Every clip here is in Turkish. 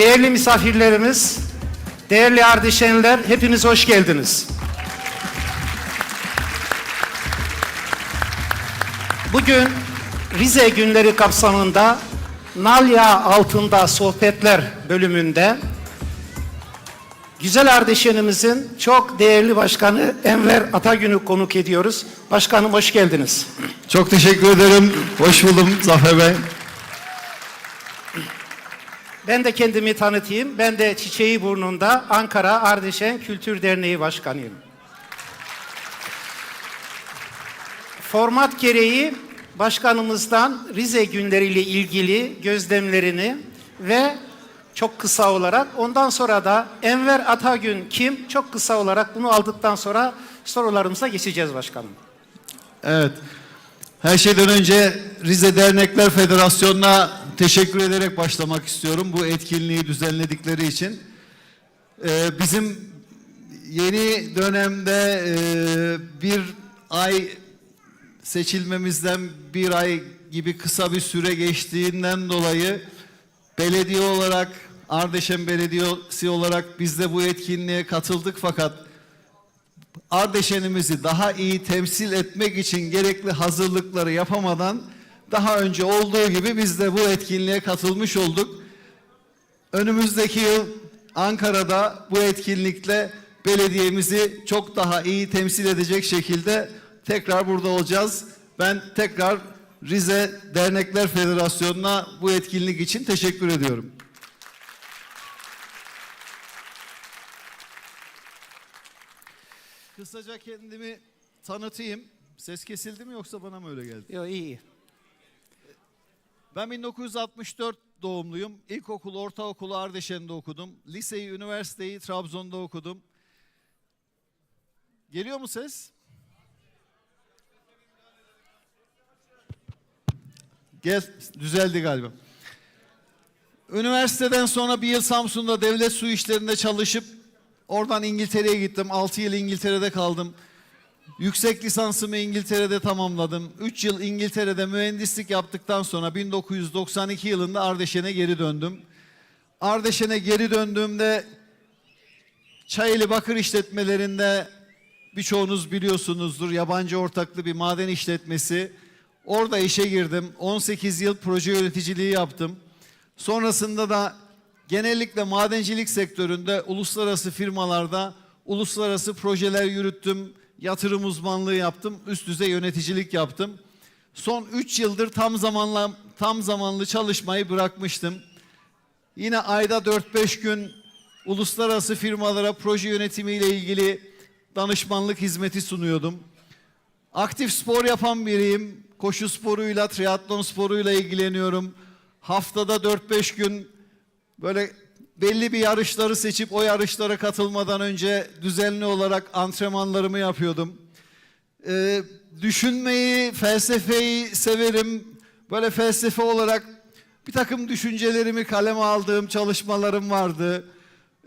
değerli misafirlerimiz, değerli Ardışenler, hepiniz hoş geldiniz. Bugün Rize günleri kapsamında Nalya altında sohbetler bölümünde Güzel Ardeşenimizin çok değerli başkanı Enver Atagün'ü konuk ediyoruz. Başkanım hoş geldiniz. Çok teşekkür ederim. Hoş buldum Zafer Bey. Ben de kendimi tanıtayım. Ben de Çiçeği Burnu'nda Ankara Ardeşen Kültür Derneği Başkanıyım. Format gereği başkanımızdan Rize günleriyle ilgili gözlemlerini ve çok kısa olarak ondan sonra da Enver Atagün kim çok kısa olarak bunu aldıktan sonra sorularımıza geçeceğiz başkanım. Evet. Her şeyden önce Rize Dernekler Federasyonu'na teşekkür ederek başlamak istiyorum bu etkinliği düzenledikleri için. Ee, bizim yeni dönemde e, bir ay seçilmemizden bir ay gibi kısa bir süre geçtiğinden dolayı belediye olarak Ardeşen Belediyesi olarak biz de bu etkinliğe katıldık fakat Ardeşenimizi daha iyi temsil etmek için gerekli hazırlıkları yapamadan daha önce olduğu gibi biz de bu etkinliğe katılmış olduk. Önümüzdeki yıl Ankara'da bu etkinlikle belediyemizi çok daha iyi temsil edecek şekilde tekrar burada olacağız. Ben tekrar Rize Dernekler Federasyonu'na bu etkinlik için teşekkür ediyorum. Kısaca kendimi tanıtayım. Ses kesildi mi yoksa bana mı öyle geldi? Yo, iyi. Ben 1964 doğumluyum. İlkokul, ortaokulu Ardeşen'de okudum. Liseyi, üniversiteyi Trabzon'da okudum. Geliyor mu ses? Gel, düzeldi galiba. Üniversiteden sonra bir yıl Samsun'da devlet su işlerinde çalışıp oradan İngiltere'ye gittim. 6 yıl İngiltere'de kaldım. Yüksek lisansımı İngiltere'de tamamladım. 3 yıl İngiltere'de mühendislik yaptıktan sonra 1992 yılında Ardeşen'e geri döndüm. Ardeşen'e geri döndüğümde Çayeli Bakır işletmelerinde birçoğunuz biliyorsunuzdur yabancı ortaklı bir maden işletmesi. Orada işe girdim. 18 yıl proje yöneticiliği yaptım. Sonrasında da genellikle madencilik sektöründe uluslararası firmalarda uluslararası projeler yürüttüm. Yatırım uzmanlığı yaptım. Üst düzey yöneticilik yaptım. Son 3 yıldır tam zamanlı tam zamanlı çalışmayı bırakmıştım. Yine ayda 4-5 gün uluslararası firmalara proje yönetimiyle ilgili danışmanlık hizmeti sunuyordum. Aktif spor yapan biriyim. Koşu sporuyla, triatlon sporuyla ilgileniyorum. Haftada 4-5 gün böyle belli bir yarışları seçip o yarışlara katılmadan önce düzenli olarak antrenmanlarımı yapıyordum. Ee, düşünmeyi, felsefeyi severim. Böyle felsefe olarak bir takım düşüncelerimi kaleme aldığım çalışmalarım vardı.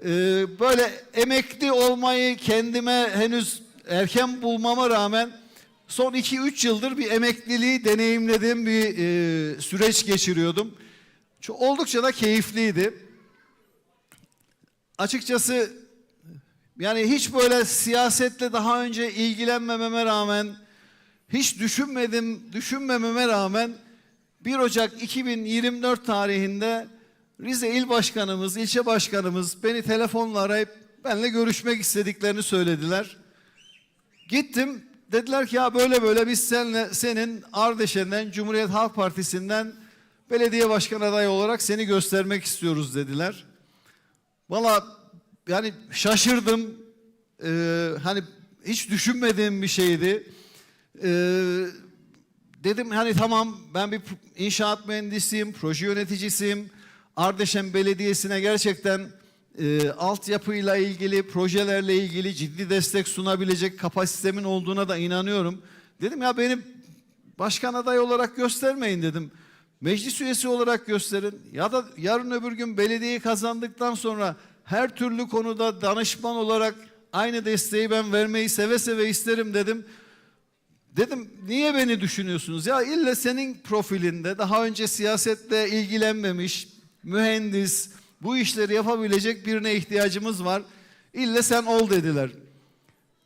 Ee, böyle emekli olmayı kendime henüz erken bulmama rağmen son 2-3 yıldır bir emekliliği deneyimlediğim bir e, süreç geçiriyordum. Çok, oldukça da keyifliydi. Açıkçası yani hiç böyle siyasetle daha önce ilgilenmememe rağmen hiç düşünmedim, düşünmememe rağmen 1 Ocak 2024 tarihinde Rize İl Başkanımız, ilçe başkanımız beni telefonla arayıp benimle görüşmek istediklerini söylediler. Gittim dediler ki ya böyle böyle biz seninle, senin Ardeşen'den Cumhuriyet Halk Partisi'nden belediye başkan adayı olarak seni göstermek istiyoruz dediler. Valla yani şaşırdım. Ee, hani hiç düşünmediğim bir şeydi. Ee, dedim hani tamam ben bir inşaat mühendisiyim, proje yöneticisiyim. Ardeşen Belediyesi'ne gerçekten e, altyapıyla ilgili, projelerle ilgili ciddi destek sunabilecek kapasitemin olduğuna da inanıyorum. Dedim ya beni başkan adayı olarak göstermeyin dedim. Meclis üyesi olarak gösterin ya da yarın öbür gün belediyeyi kazandıktan sonra her türlü konuda danışman olarak aynı desteği ben vermeyi seve seve isterim dedim. Dedim niye beni düşünüyorsunuz? Ya illa senin profilinde daha önce siyasetle ilgilenmemiş, mühendis, Bu işleri yapabilecek birine ihtiyacımız var. İlle sen ol dediler.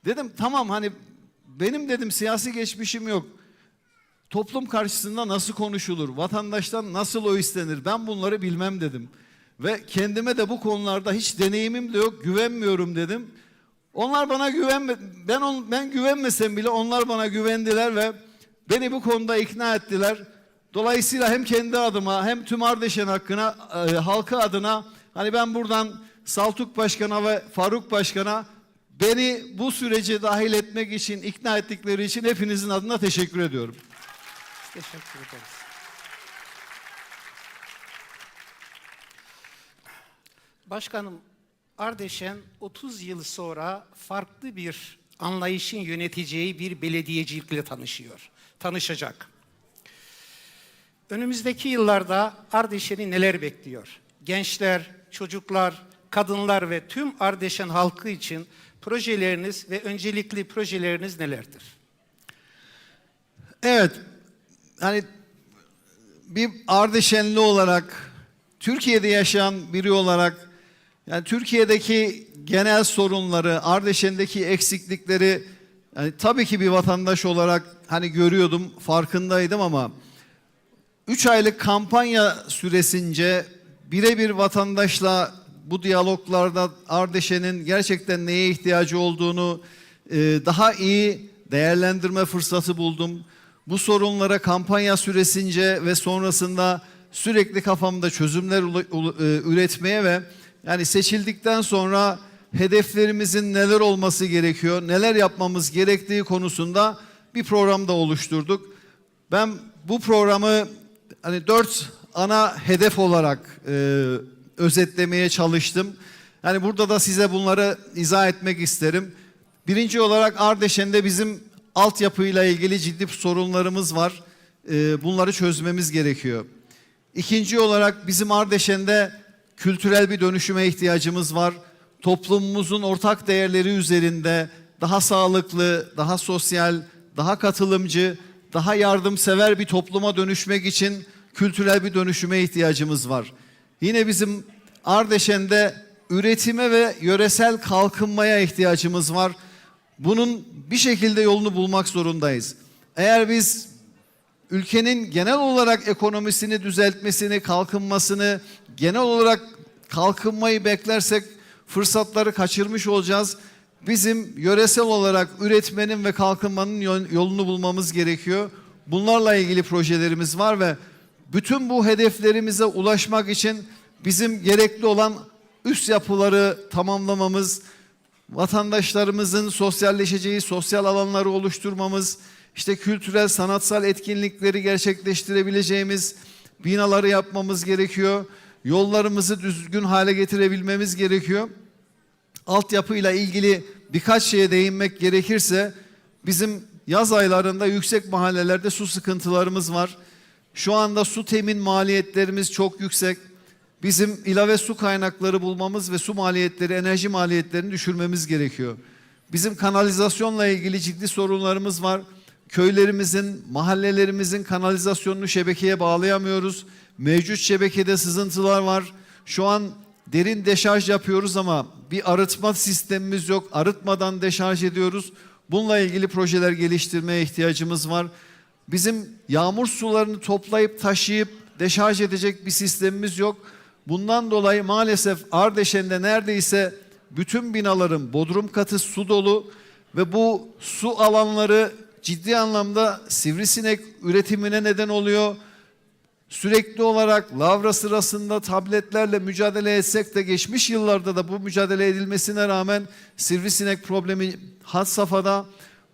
Dedim tamam hani benim dedim siyasi geçmişim yok. Toplum karşısında nasıl konuşulur? Vatandaştan nasıl o istenir? Ben bunları bilmem dedim. Ve kendime de bu konularda hiç deneyimim de yok, güvenmiyorum dedim. Onlar bana güvenme ben on, ben güvenmesem bile onlar bana güvendiler ve beni bu konuda ikna ettiler. Dolayısıyla hem kendi adıma hem tüm Ardeşen hakkına e, halkı adına hani ben buradan Saltuk Başkan'a ve Faruk Başkan'a beni bu sürece dahil etmek için ikna ettikleri için hepinizin adına teşekkür ediyorum. Teşekkür ederiz. Başkanım, Ardeşen 30 yıl sonra farklı bir anlayışın yöneteceği bir belediyecilikle tanışıyor, tanışacak. Önümüzdeki yıllarda Ardeşen'i neler bekliyor? Gençler, çocuklar, kadınlar ve tüm Ardeşen halkı için projeleriniz ve öncelikli projeleriniz nelerdir? Evet. Hani bir Ardeşenli olarak Türkiye'de yaşayan biri olarak yani Türkiye'deki genel sorunları, Ardeşen'deki eksiklikleri yani tabii ki bir vatandaş olarak hani görüyordum, farkındaydım ama 3 aylık kampanya süresince birebir vatandaşla bu diyaloglarda Ardeşen'in gerçekten neye ihtiyacı olduğunu e, daha iyi değerlendirme fırsatı buldum. Bu sorunlara kampanya süresince ve sonrasında sürekli kafamda çözümler e, üretmeye ve yani seçildikten sonra hedeflerimizin neler olması gerekiyor, neler yapmamız gerektiği konusunda bir programda oluşturduk. Ben bu programı hani dört ana hedef olarak e, özetlemeye çalıştım. Yani burada da size bunları izah etmek isterim. Birinci olarak Ardeşen'de bizim altyapıyla ilgili ciddi sorunlarımız var. E, bunları çözmemiz gerekiyor. İkinci olarak bizim Ardeşen'de kültürel bir dönüşüme ihtiyacımız var. Toplumumuzun ortak değerleri üzerinde daha sağlıklı, daha sosyal, daha katılımcı, daha yardımsever bir topluma dönüşmek için kültürel bir dönüşüme ihtiyacımız var. Yine bizim Ardeşen'de üretime ve yöresel kalkınmaya ihtiyacımız var. Bunun bir şekilde yolunu bulmak zorundayız. Eğer biz ülkenin genel olarak ekonomisini düzeltmesini, kalkınmasını, genel olarak kalkınmayı beklersek fırsatları kaçırmış olacağız. Bizim yöresel olarak üretmenin ve kalkınmanın yol- yolunu bulmamız gerekiyor. Bunlarla ilgili projelerimiz var ve bütün bu hedeflerimize ulaşmak için bizim gerekli olan üst yapıları tamamlamamız, vatandaşlarımızın sosyalleşeceği sosyal alanları oluşturmamız, işte kültürel sanatsal etkinlikleri gerçekleştirebileceğimiz binaları yapmamız gerekiyor. Yollarımızı düzgün hale getirebilmemiz gerekiyor. Altyapıyla ilgili birkaç şeye değinmek gerekirse bizim yaz aylarında yüksek mahallelerde su sıkıntılarımız var. Şu anda su temin maliyetlerimiz çok yüksek. Bizim ilave su kaynakları bulmamız ve su maliyetleri, enerji maliyetlerini düşürmemiz gerekiyor. Bizim kanalizasyonla ilgili ciddi sorunlarımız var. Köylerimizin, mahallelerimizin kanalizasyonunu şebekeye bağlayamıyoruz. Mevcut şebekede sızıntılar var. Şu an derin deşarj yapıyoruz ama bir arıtma sistemimiz yok. Arıtmadan deşarj ediyoruz. Bununla ilgili projeler geliştirmeye ihtiyacımız var. Bizim yağmur sularını toplayıp taşıyıp deşarj edecek bir sistemimiz yok. Bundan dolayı maalesef Ardeşen'de neredeyse bütün binaların bodrum katı su dolu ve bu su alanları ciddi anlamda sivrisinek üretimine neden oluyor. Sürekli olarak lavra sırasında tabletlerle mücadele etsek de geçmiş yıllarda da bu mücadele edilmesine rağmen sivrisinek problemi had safhada.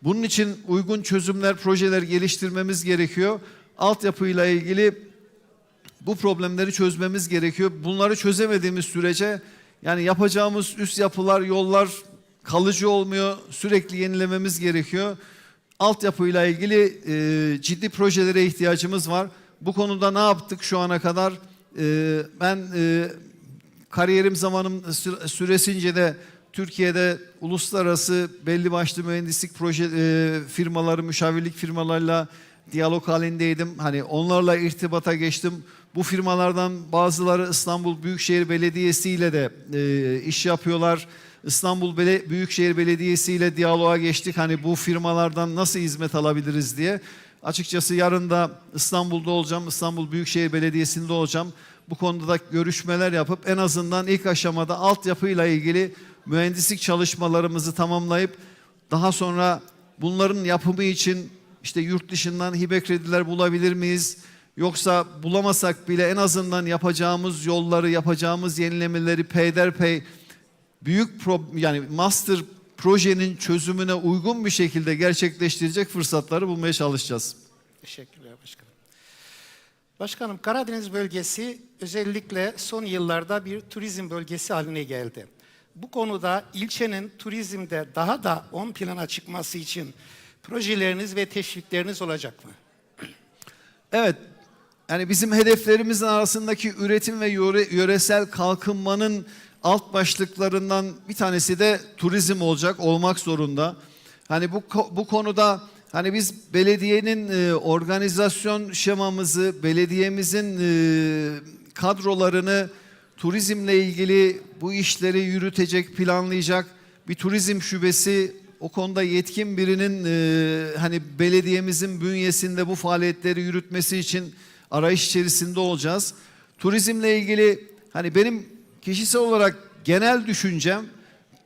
Bunun için uygun çözümler, projeler geliştirmemiz gerekiyor. Altyapıyla ilgili bu problemleri çözmemiz gerekiyor. Bunları çözemediğimiz sürece yani yapacağımız üst yapılar, yollar kalıcı olmuyor. Sürekli yenilememiz gerekiyor. Altyapıyla ilgili e, ciddi projelere ihtiyacımız var. Bu konuda ne yaptık şu ana kadar? E, ben e, kariyerim zamanım sü- süresince de Türkiye'de uluslararası belli başlı mühendislik proje e, firmaları, müşavirlik firmalarıyla diyalog halindeydim. Hani onlarla irtibata geçtim. Bu firmalardan bazıları İstanbul Büyükşehir Belediyesi ile de e, iş yapıyorlar. İstanbul Bele Büyükşehir Belediyesi ile diyaloğa geçtik. Hani bu firmalardan nasıl hizmet alabiliriz diye. Açıkçası yarın da İstanbul'da olacağım. İstanbul Büyükşehir Belediyesi'nde olacağım. Bu konuda da görüşmeler yapıp en azından ilk aşamada altyapıyla ilgili mühendislik çalışmalarımızı tamamlayıp daha sonra bunların yapımı için işte yurt dışından hibe krediler bulabilir miyiz? Yoksa bulamasak bile en azından yapacağımız yolları, yapacağımız yenilemeleri peyderpey büyük pro, yani master projenin çözümüne uygun bir şekilde gerçekleştirecek fırsatları bulmaya çalışacağız. Teşekkürler başkanım. Başkanım Karadeniz bölgesi özellikle son yıllarda bir turizm bölgesi haline geldi. Bu konuda ilçenin turizmde daha da ön plana çıkması için projeleriniz ve teşvikleriniz olacak mı? Evet. Yani bizim hedeflerimizin arasındaki üretim ve yöre- yöresel kalkınmanın alt başlıklarından bir tanesi de turizm olacak, olmak zorunda. Hani bu bu konuda hani biz belediyenin e, organizasyon şemamızı, belediyemizin e, kadrolarını turizmle ilgili bu işleri yürütecek, planlayacak bir turizm şubesi o konuda yetkin birinin e, hani belediyemizin bünyesinde bu faaliyetleri yürütmesi için arayış içerisinde olacağız. Turizmle ilgili hani benim kişisel olarak genel düşüncem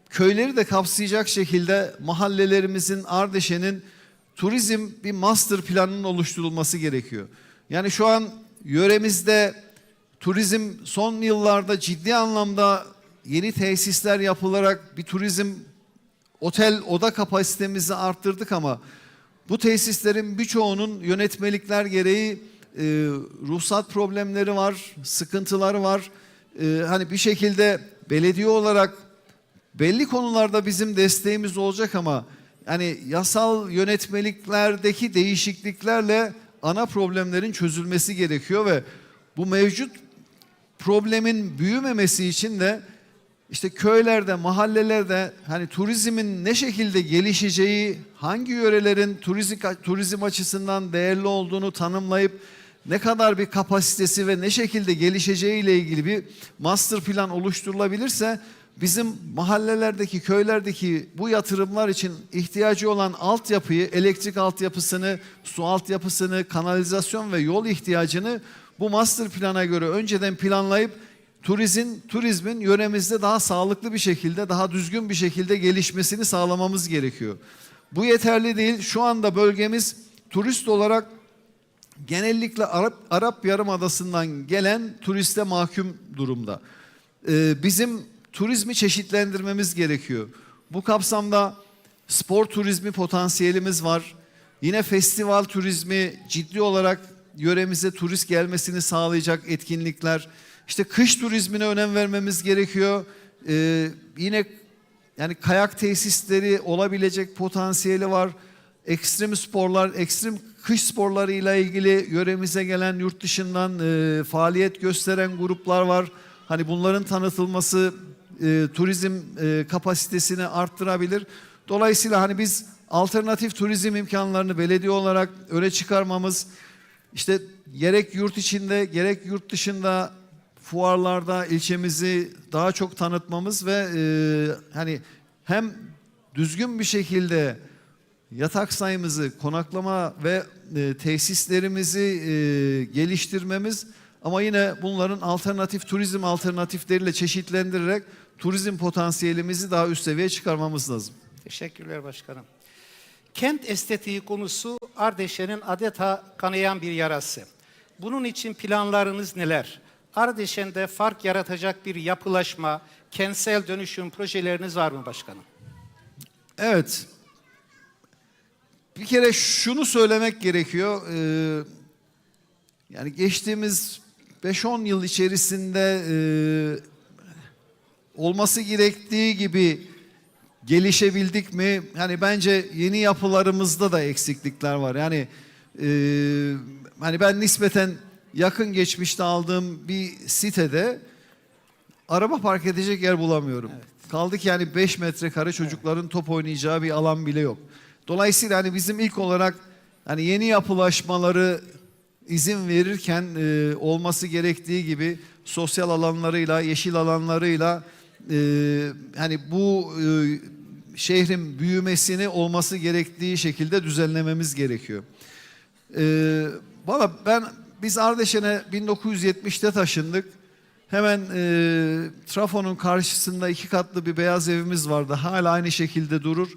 köyleri de kapsayacak şekilde mahallelerimizin Ardeşen'in turizm bir master planının oluşturulması gerekiyor. Yani şu an yöremizde turizm son yıllarda ciddi anlamda yeni tesisler yapılarak bir turizm otel oda kapasitemizi arttırdık ama bu tesislerin birçoğunun yönetmelikler gereği e, ruhsat problemleri var, sıkıntıları var. E, hani bir şekilde belediye olarak belli konularda bizim desteğimiz olacak ama yani yasal yönetmeliklerdeki değişikliklerle ana problemlerin çözülmesi gerekiyor ve bu mevcut problemin büyümemesi için de işte köylerde, mahallelerde hani turizmin ne şekilde gelişeceği, hangi yörelerin turizm, turizm açısından değerli olduğunu tanımlayıp ne kadar bir kapasitesi ve ne şekilde gelişeceği ile ilgili bir master plan oluşturulabilirse bizim mahallelerdeki, köylerdeki bu yatırımlar için ihtiyacı olan altyapıyı, elektrik altyapısını, su altyapısını, kanalizasyon ve yol ihtiyacını bu master plana göre önceden planlayıp turizm turizmin yöremizde daha sağlıklı bir şekilde, daha düzgün bir şekilde gelişmesini sağlamamız gerekiyor. Bu yeterli değil. Şu anda bölgemiz turist olarak genellikle Arap, Arap Yarımadası'ndan gelen turiste mahkum durumda. Ee, bizim turizmi çeşitlendirmemiz gerekiyor. Bu kapsamda spor turizmi potansiyelimiz var. Yine festival turizmi ciddi olarak yöremize turist gelmesini sağlayacak etkinlikler. İşte kış turizmine önem vermemiz gerekiyor. Ee, yine yani kayak tesisleri olabilecek potansiyeli var. Ekstrem sporlar, ekstrem kış sporlarıyla ilgili yöremize gelen yurt dışından e, faaliyet gösteren gruplar var. Hani bunların tanıtılması e, turizm e, kapasitesini arttırabilir. Dolayısıyla hani biz alternatif turizm imkanlarını belediye olarak öne çıkarmamız, işte gerek yurt içinde gerek yurt dışında fuarlarda ilçemizi daha çok tanıtmamız ve e, hani hem düzgün bir şekilde yatak sayımızı, konaklama ve e, tesislerimizi e, geliştirmemiz ama yine bunların alternatif turizm alternatifleriyle çeşitlendirerek turizm potansiyelimizi daha üst seviyeye çıkarmamız lazım. Teşekkürler başkanım. Kent estetiği konusu Ardeşen'in adeta kanayan bir yarası. Bunun için planlarınız neler? Ardeşen'de fark yaratacak bir yapılaşma, kentsel dönüşüm projeleriniz var mı başkanım? Evet. Bir kere şunu söylemek gerekiyor. Ee, yani geçtiğimiz 5-10 yıl içerisinde e, olması gerektiği gibi gelişebildik mi? Hani bence yeni yapılarımızda da eksiklikler var. Yani e, hani ben nispeten yakın geçmişte aldığım bir sitede araba park edecek yer bulamıyorum. Kaldı ki yani 5 metrekare çocukların top oynayacağı bir alan bile yok. Dolayısıyla hani bizim ilk olarak hani yeni yapılaşmaları izin verirken e, olması gerektiği gibi sosyal alanlarıyla, yeşil alanlarıyla e, hani bu e, şehrin büyümesini olması gerektiği şekilde düzenlememiz gerekiyor. Ee, Valla ben biz Ardeşen'e 1970'te taşındık. Hemen e, trafonun karşısında iki katlı bir beyaz evimiz vardı. Hala aynı şekilde durur.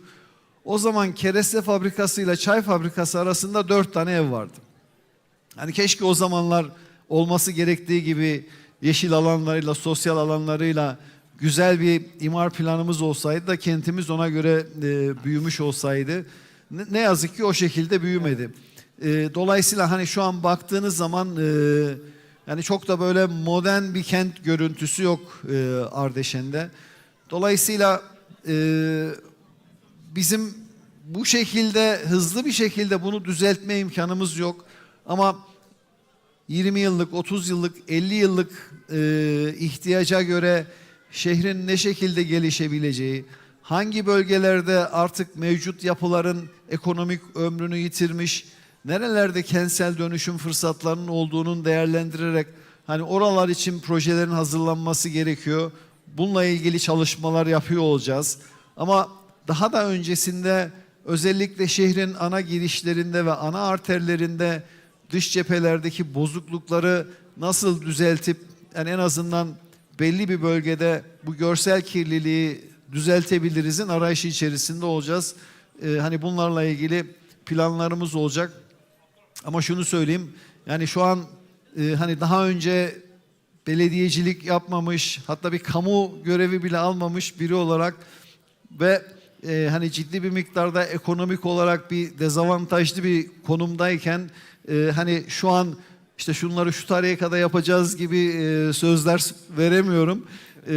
O zaman kereste fabrikasıyla çay fabrikası arasında dört tane ev vardı. Hani keşke o zamanlar olması gerektiği gibi yeşil alanlarıyla, sosyal alanlarıyla güzel bir imar planımız olsaydı da kentimiz ona göre e, büyümüş olsaydı. Ne, ne yazık ki o şekilde büyümedi. E, dolayısıyla hani şu an baktığınız zaman e, yani çok da böyle modern bir kent görüntüsü yok e, Ardeşen'de. Dolayısıyla e, bizim bu şekilde hızlı bir şekilde bunu düzeltme imkanımız yok. Ama 20 yıllık, 30 yıllık, 50 yıllık e, ihtiyaca göre şehrin ne şekilde gelişebileceği, hangi bölgelerde artık mevcut yapıların ekonomik ömrünü yitirmiş, nerelerde kentsel dönüşüm fırsatlarının olduğunun değerlendirerek hani oralar için projelerin hazırlanması gerekiyor. Bununla ilgili çalışmalar yapıyor olacağız. Ama daha da öncesinde özellikle şehrin ana girişlerinde ve ana arterlerinde dış cephelerdeki bozuklukları nasıl düzeltip yani en azından belli bir bölgede bu görsel kirliliği düzeltebilirizin arayışı içerisinde olacağız. Ee, hani bunlarla ilgili planlarımız olacak. Ama şunu söyleyeyim yani şu an e, hani daha önce belediyecilik yapmamış hatta bir kamu görevi bile almamış biri olarak ve e, hani ciddi bir miktarda ekonomik olarak bir dezavantajlı bir konumdayken e, hani şu an işte şunları şu tarihe kadar yapacağız gibi e, sözler veremiyorum. E,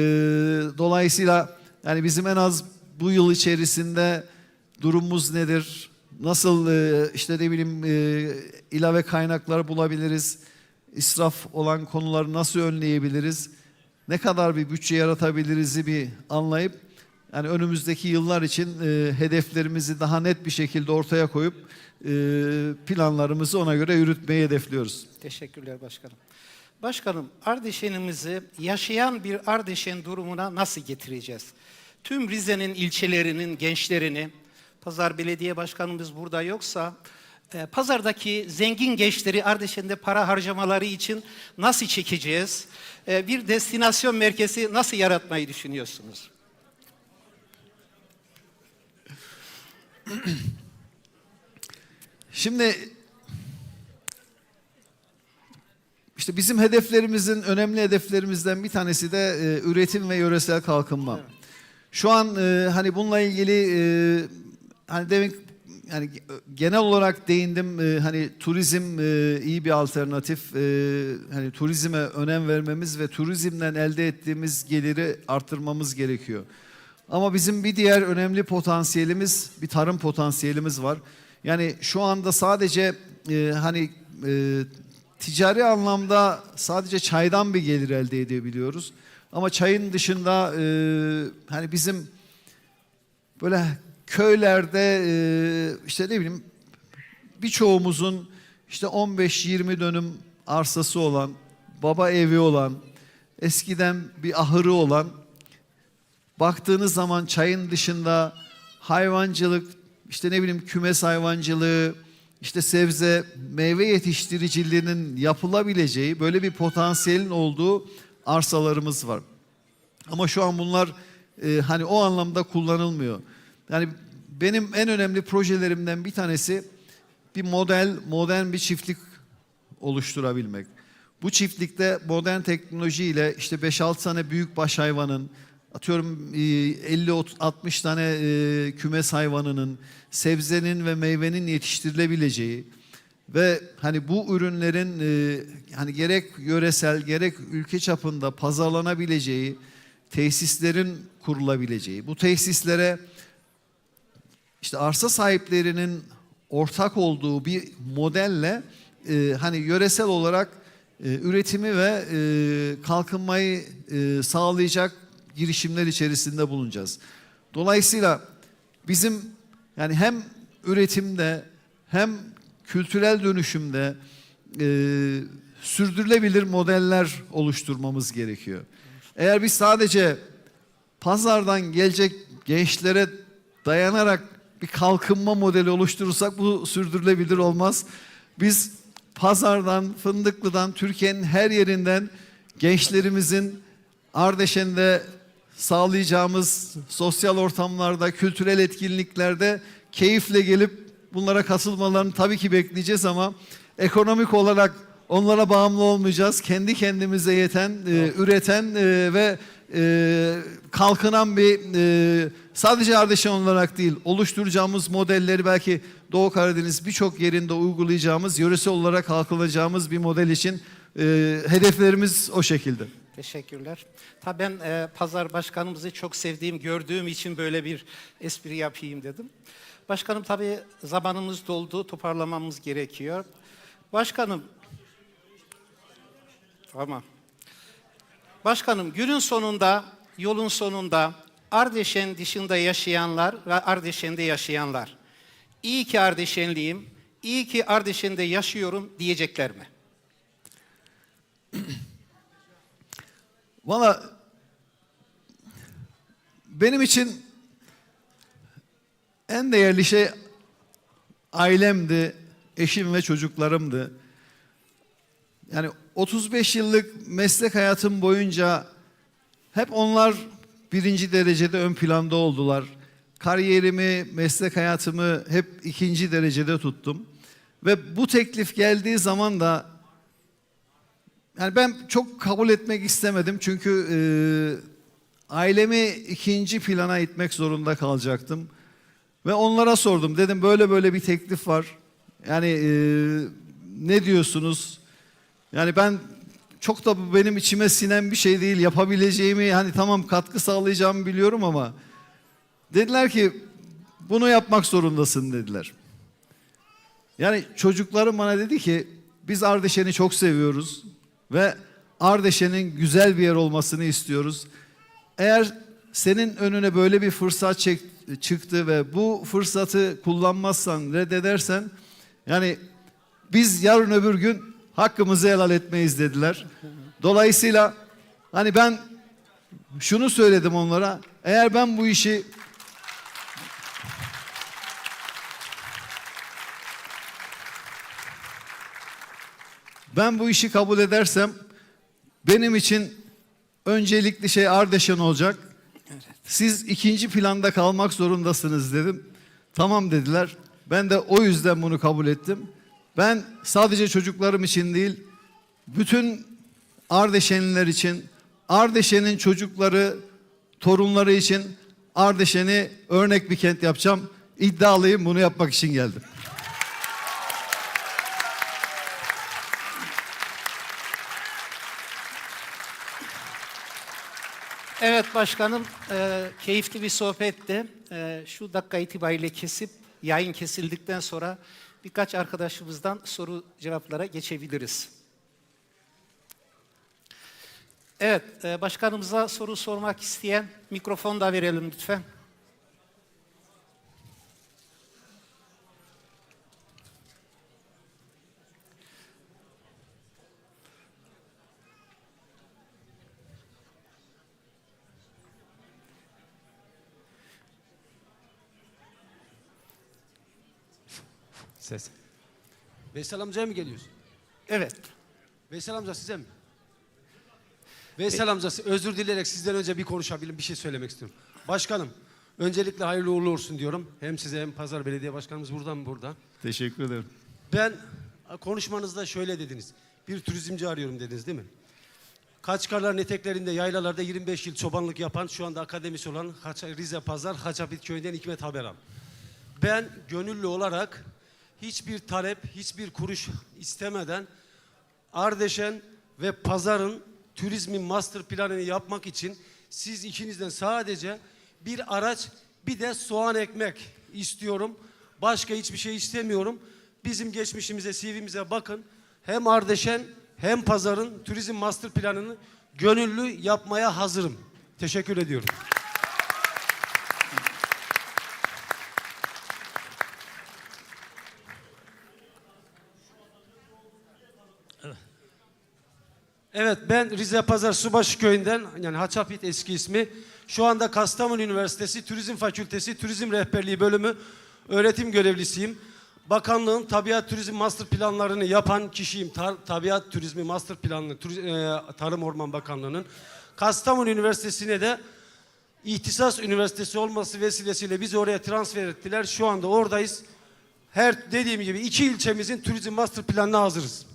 dolayısıyla yani bizim en az bu yıl içerisinde durumumuz nedir? Nasıl e, işte ne bileyim e, ilave kaynaklar bulabiliriz? İsraf olan konuları nasıl önleyebiliriz? Ne kadar bir bütçe yaratabiliriz'i bir anlayıp yani önümüzdeki yıllar için e, hedeflerimizi daha net bir şekilde ortaya koyup e, planlarımızı ona göre yürütmeyi hedefliyoruz. Teşekkürler başkanım. Başkanım, Ardeşen'imizi yaşayan bir Ardeşen durumuna nasıl getireceğiz? Tüm Rize'nin ilçelerinin gençlerini, Pazar Belediye Başkanımız burada yoksa, e, pazardaki zengin gençleri Ardeşen'de para harcamaları için nasıl çekeceğiz? E, bir destinasyon merkezi nasıl yaratmayı düşünüyorsunuz? Şimdi işte bizim hedeflerimizin önemli hedeflerimizden bir tanesi de e, üretim ve yöresel kalkınma. Şu an e, hani bununla ilgili e, hani demin yani genel olarak değindim e, hani turizm e, iyi bir alternatif. E, hani turizme önem vermemiz ve turizmden elde ettiğimiz geliri arttırmamız gerekiyor. Ama bizim bir diğer önemli potansiyelimiz bir tarım potansiyelimiz var. Yani şu anda sadece e, hani e, ticari anlamda sadece çaydan bir gelir elde edebiliyoruz. Ama çayın dışında e, hani bizim böyle köylerde e, işte ne bileyim birçoğumuzun işte 15-20 dönüm arsası olan, baba evi olan, eskiden bir ahırı olan baktığınız zaman çayın dışında hayvancılık, işte ne bileyim kümes hayvancılığı, işte sebze, meyve yetiştiriciliğinin yapılabileceği böyle bir potansiyelin olduğu arsalarımız var. Ama şu an bunlar e, hani o anlamda kullanılmıyor. Yani benim en önemli projelerimden bir tanesi bir model, modern bir çiftlik oluşturabilmek. Bu çiftlikte modern teknolojiyle işte 5-6 tane büyük baş hayvanın, atıyorum e, 50-60 tane e, kümes hayvanının, sebzenin ve meyvenin yetiştirilebileceği ve hani bu ürünlerin e, hani gerek yöresel gerek ülke çapında pazarlanabileceği tesislerin kurulabileceği, bu tesislere işte arsa sahiplerinin ortak olduğu bir modelle e, hani yöresel olarak e, üretimi ve e, kalkınmayı e, sağlayacak girişimler içerisinde bulunacağız. Dolayısıyla bizim yani hem üretimde hem kültürel dönüşümde e, sürdürülebilir modeller oluşturmamız gerekiyor. Eğer biz sadece pazardan gelecek gençlere dayanarak bir kalkınma modeli oluşturursak bu sürdürülebilir olmaz. Biz pazardan, Fındıklı'dan, Türkiye'nin her yerinden gençlerimizin Ardeşen'de sağlayacağımız sosyal ortamlarda, kültürel etkinliklerde keyifle gelip bunlara katılmalarını tabii ki bekleyeceğiz ama ekonomik olarak onlara bağımlı olmayacağız. Kendi kendimize yeten, e, üreten e, ve e, kalkınan bir e, sadece Ardeşen olarak değil oluşturacağımız modelleri belki Doğu Karadeniz birçok yerinde uygulayacağımız, yöresel olarak kalkınacağımız bir model için e, hedeflerimiz o şekilde. Teşekkürler. Tabii ben e, pazar başkanımızı çok sevdiğim, gördüğüm için böyle bir espri yapayım dedim. Başkanım tabii zamanımız doldu, toparlamamız gerekiyor. Başkanım, tamam. Başkanım günün sonunda, yolun sonunda Ardeşen dışında yaşayanlar ve Ardeşen'de yaşayanlar, iyi ki Ardeşenliyim, iyi ki Ardeşen'de yaşıyorum diyecekler mi? Valla benim için en değerli şey ailemdi, eşim ve çocuklarımdı. Yani 35 yıllık meslek hayatım boyunca hep onlar birinci derecede ön planda oldular. Kariyerimi, meslek hayatımı hep ikinci derecede tuttum. Ve bu teklif geldiği zaman da yani ben çok kabul etmek istemedim çünkü e, ailemi ikinci plana itmek zorunda kalacaktım. Ve onlara sordum dedim böyle böyle bir teklif var. Yani e, ne diyorsunuz? Yani ben çok da bu benim içime sinen bir şey değil. Yapabileceğimi hani tamam katkı sağlayacağımı biliyorum ama dediler ki bunu yapmak zorundasın dediler. Yani çocuklarım bana dedi ki biz Ardeşen'i çok seviyoruz ve Ardeşen'in güzel bir yer olmasını istiyoruz. Eğer senin önüne böyle bir fırsat çek- çıktı ve bu fırsatı kullanmazsan, reddedersen yani biz yarın öbür gün hakkımızı helal etmeyiz dediler. Dolayısıyla hani ben şunu söyledim onlara. Eğer ben bu işi Ben bu işi kabul edersem benim için öncelikli şey Ardeşen olacak. Siz ikinci planda kalmak zorundasınız dedim. Tamam dediler. Ben de o yüzden bunu kabul ettim. Ben sadece çocuklarım için değil, bütün Ardeşenliler için, Ardeşen'in çocukları, torunları için Ardeşen'i örnek bir kent yapacağım. İddialıyım bunu yapmak için geldim. Evet başkanım, e, keyifli bir sohbetti. E, şu dakika itibariyle kesip, yayın kesildikten sonra birkaç arkadaşımızdan soru cevaplara geçebiliriz. Evet, e, başkanımıza soru sormak isteyen mikrofon da verelim lütfen. Ses. Veysel amcaya mı geliyorsun? Evet, Veysel amca size mi? Veysel amca özür dileyerek sizden önce bir konuşabilirim, bir şey söylemek istiyorum. Başkanım, öncelikle hayırlı uğurlu olsun diyorum. Hem size hem Pazar Belediye Başkanımız buradan burada. Teşekkür ederim. Ben konuşmanızda şöyle dediniz. Bir turizmci arıyorum dediniz değil mi? Kaçkarların eteklerinde, yaylalarda 25 yıl çobanlık yapan, şu anda akademisi olan Rize Pazar Haçapit Köyü'nden Hikmet Haberam. Ben gönüllü olarak hiçbir talep, hiçbir kuruş istemeden Ardeşen ve Pazar'ın turizmin master planını yapmak için siz ikinizden sadece bir araç bir de soğan ekmek istiyorum. Başka hiçbir şey istemiyorum. Bizim geçmişimize, CV'mize bakın. Hem Ardeşen hem Pazar'ın turizm master planını gönüllü yapmaya hazırım. Teşekkür ediyorum. Evet ben Rize Pazar Subaşı Köyü'nden yani Haçapit eski ismi. Şu anda Kastamonu Üniversitesi Turizm Fakültesi Turizm Rehberliği Bölümü öğretim görevlisiyim. Bakanlığın tabiat turizm master planlarını yapan kişiyim. Tar- tabiat turizmi master planını Turiz- e, Tarım Orman Bakanlığı'nın. Kastamonu Üniversitesi'ne de İhtisas Üniversitesi olması vesilesiyle bizi oraya transfer ettiler. Şu anda oradayız. Her dediğim gibi iki ilçemizin turizm master planına hazırız.